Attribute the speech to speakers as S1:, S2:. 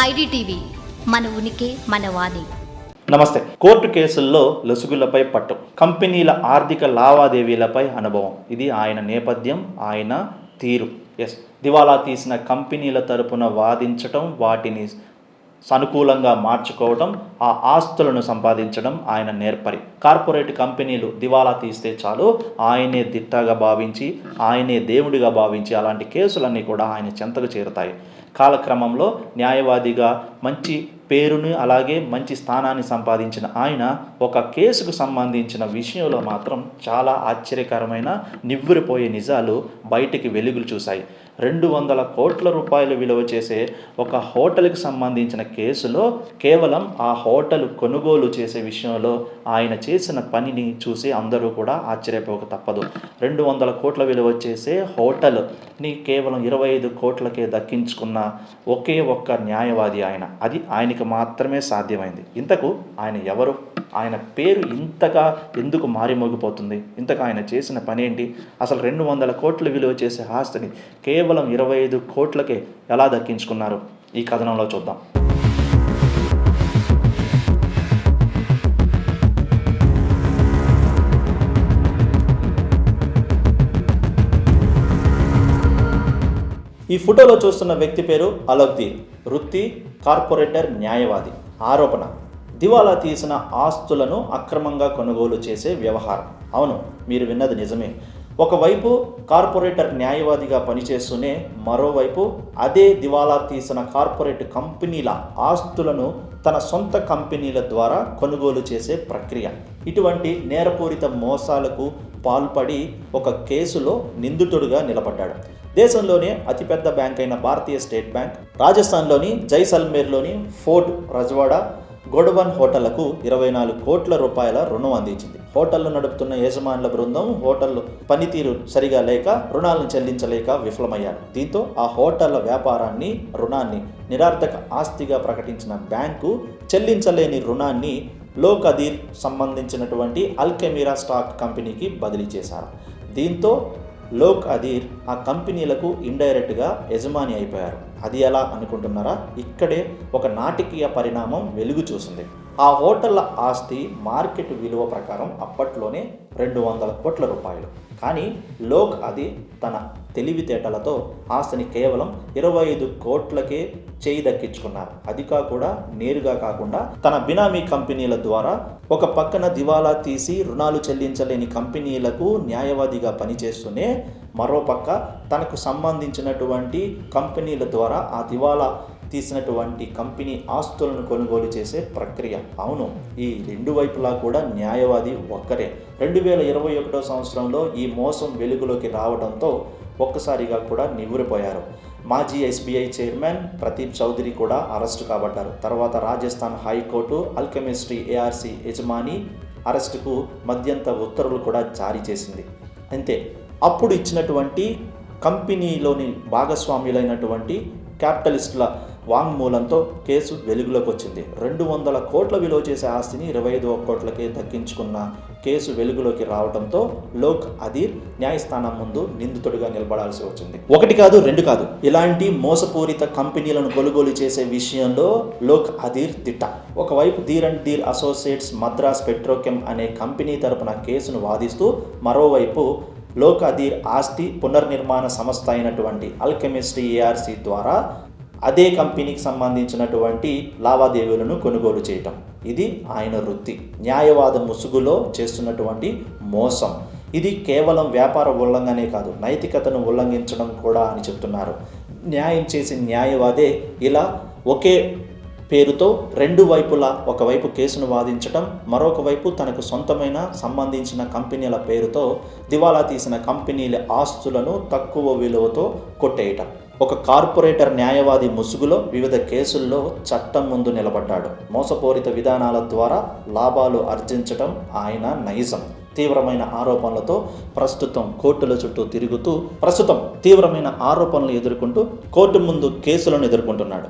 S1: IDTV మన ఉనికి మన వాణి.
S2: నమస్తే. కోర్టు కేసుల్లో లొసుగులపై పట్టు. కంపెనీల ఆర్థిక లావాదేవీలపై అనుభవం. ఇది ఆయన నేపథ్యం ఆయన తీరు. ఎస్. దివాలా తీసిన కంపెనీల తరపున వాదించటం వాటిని సానుకూలంగా మార్చుకోవడం ఆ ఆస్తులను సంపాదించడం ఆయన నేర్పరి. కార్పొరేట్ కంపెనీలు దివాలా తీస్తే చాలు ఆయనే దిట్టగా భావించి ఆయనే దేవుడిగా భావించి అలాంటి కేసులన్నీ కూడా ఆయన చెంతకు చేరుతాయి. కాలక్రమంలో న్యాయవాదిగా మంచి పేరుని అలాగే మంచి స్థానాన్ని సంపాదించిన ఆయన ఒక కేసుకు సంబంధించిన విషయంలో మాత్రం చాలా ఆశ్చర్యకరమైన నివ్వురిపోయే నిజాలు బయటికి వెలుగులు చూశాయి. రెండు వందల కోట్ల రూపాయలు విలువ చేసే ఒక హోటల్కి సంబంధించిన కేసులో కేవలం ఆ హోటల్ కొనుగోలు చేసే విషయంలో ఆయన చేసిన పనిని చూసి అందరూ కూడా ఆశ్చర్యపోక తప్పదు. రెండు వందల కోట్ల విలువ చేసే హోటల్ని కేవలం ఇరవై ఐదు కోట్లకే దక్కించుకున్న ఒకే ఒక్క న్యాయవాది ఆయన. అది ఆయనకి మాత్రమే సాధ్యమైంది. ఇంతకు ఆయన ఎవరు? ఆయన పేరు ఇంతగా ఎందుకు మారిమోగిపోతుంది? ఇంతగా ఆయన చేసిన పని ఏంటి అసలు రెండు వందల కోట్ల విలువ చేసే ఆస్తిని కేవలం ఇరవై ఐదు కోట్లకే ఎలా దక్కించుకున్నారు? ఈ కథనంలో చూద్దాం. ఈ ఫోటోలో చూస్తున్న వ్యక్తి పేరు అలబ్దీన్ వృత్తి కార్పొరేటర్ న్యాయవాది. ఆరోపణ దివాలా తీసిన ఆస్తులను అక్రమంగా కొనుగోలు చేసే వ్యవహారం. అవును మీరు విన్నది నిజమే. ఒకవైపు కార్పొరేటర్ న్యాయవాదిగా పనిచేస్తూనే మరోవైపు అదే దివాలా తీసిన కార్పొరేట్ కంపెనీల ఆస్తులను తన సొంత కంపెనీల ద్వారా కొనుగోలు చేసే ప్రక్రియ. ఇటువంటి నేరపూరిత మోసాలకు పాల్పడి ఒక కేసులో నిందితుడిగా నిలబడ్డాడు. దేశంలోనే అతిపెద్ద బ్యాంక్ అయిన భారతీయ స్టేట్ బ్యాంక్ రాజస్థాన్లోని జైసల్మేర్లోని ఫోర్ట్ రజవాడా గోడవన్ హోటళ్ళకు ఇరవై నాలుగు కోట్ల రూపాయల రుణం అందించింది. హోటళ్ళు నడుపుతున్న యజమానుల బృందం హోటల్ పనితీరు సరిగా లేక రుణాలను చెల్లించలేక విఫలమయ్యారు. దీంతో ఆ హోటళ్ళ వ్యాపారాన్ని రుణాన్ని నిరార్థక ఆస్తిగా ప్రకటించిన బ్యాంకు చెల్లించలేని రుణాన్ని లోక్ అదీర్ సంబంధించినటువంటి అల్కెమీరా స్టాక్ కంపెనీకి బదిలీ చేశారు. దీంతో లోక్ అదీర్ ఆ కంపెనీలకు ఇండైరెక్ట్గా యజమాని అయిపోయారు. అది ఎలా అనుకుంటున్నారా? ఇక్కడే ఒక నాటకీయ పరిణామం వెలుగు చూసింది. ఆ హోటళ్ళ ఆస్తి మార్కెట్ విలువ ప్రకారం అప్పట్లోనే రెండు వందల కోట్ల రూపాయలు. కానీ లోక్ అది తన తెలివితేటలతో ఆస్తిని కేవలం ఇరవై ఐదు కోట్లకే చేయి దక్కించుకున్నారు. అది కూడా నేరుగా కాకుండా తన బినామీ కంపెనీల ద్వారా ఒక పక్కన దివాలా తీసి రుణాలు చెల్లించలేని కంపెనీలకు న్యాయవాదిగా పనిచేస్తూనే మరోపక్క తనకు సంబంధించినటువంటి కంపెనీల ద్వారా ఆ దివాలా తీసినటువంటి కంపెనీ ఆస్తులను కొనుగోలు చేసే ప్రక్రియ. అవును ఈ రెండు వైపులా కూడా న్యాయవాది ఒక్కరే. రెండు వేల ఇరవై ఒకటో సంవత్సరంలో ఈ మోసం వెలుగులోకి రావడంతో ఒక్కసారిగా కూడా నివ్వురిపోయారు మాజీ ఎస్బీఐ చైర్మన్ ప్రదీప్ చౌదరి కూడా అరెస్టు కాబడ్డారు. తర్వాత రాజస్థాన్ హైకోర్టు అల్కెమిస్ట్రీ ఏఆర్సీ యజమాని అరెస్టుకు మధ్యంత ఉత్తర్వులు కూడా జారీ చేసింది. అంతే అప్పుడు ఇచ్చినటువంటి కంపెనీలోని భాగస్వామ్యులైనటువంటి క్యాపిటలిస్టుల వాంగ్మూలంతో కేసు వెలుగులోకి వచ్చింది రెండు వందల కోట్ల విలువ చేసే ఆస్తిని ఇరవై ఐదు కోట్లకే దక్కించుకున్న కేసు వెలుగులోకి రావడంతో లోక్ అదీర్ న్యాయస్థానం ముందు నిందితుడిగా నిలబడాల్సి వచ్చింది. ఒకటి కాదు రెండు కాదు. ఇలాంటి మోసపూరిత కంపెనీలను కొనుగోలు చేసే విషయంలో లోక్ అదీర్ దిట్ట. ఒకవైపు Dhir and Dhir associates Madras petrochem అనే కంపెనీ తరపున కేసును వాదిస్తూ మరోవైపు లోక్ అదీర్ ఆస్తి పునర్నిర్మాణ సంస్థ అయినటువంటి అల్కెమిస్ట్రీ ఏఆర్సీ ద్వారా అదే కంపెనీకి సంబంధించినటువంటి లావాదేవీలను కొనుగోలు చేయటం. ఇది ఆయన వృత్తి. న్యాయవాద ముసుగులో చేస్తున్నటువంటి మోసం. ఇది కేవలం వ్యాపార ఉల్లంఘనే కాదు నైతికతను ఉల్లంఘించడం కూడా అని చెప్తున్నారు. న్యాయం చేసే న్యాయవాదే ఇలా ఒకే పేరుతో రెండు వైపులా ఒకవైపు కేసును వాదించటం మరొక వైపు తనకు సొంతమైన సంబంధించిన కంపెనీల పేరుతో దివాలా తీసిన కంపెనీల ఆస్తులను తక్కువ విలువతో కొట్టేయటం. ఒక కార్పొరేటర్ న్యాయవాది ముసుగులో వివిధ కేసుల్లో చట్టం ముందు నిలబడ్డాడు. మోసపూరిత విధానాల ద్వారా లాభాలు ఆర్జించటం ఆయన నైజం. తీవ్రమైన ఆరోపణలతో ప్రస్తుతం కోర్టుల చుట్టూ తిరుగుతూ ప్రస్తుతం తీవ్రమైన ఆరోపణలు ఎదుర్కొంటూ కోర్టు ముందు కేసులను ఎదుర్కొంటున్నాడు.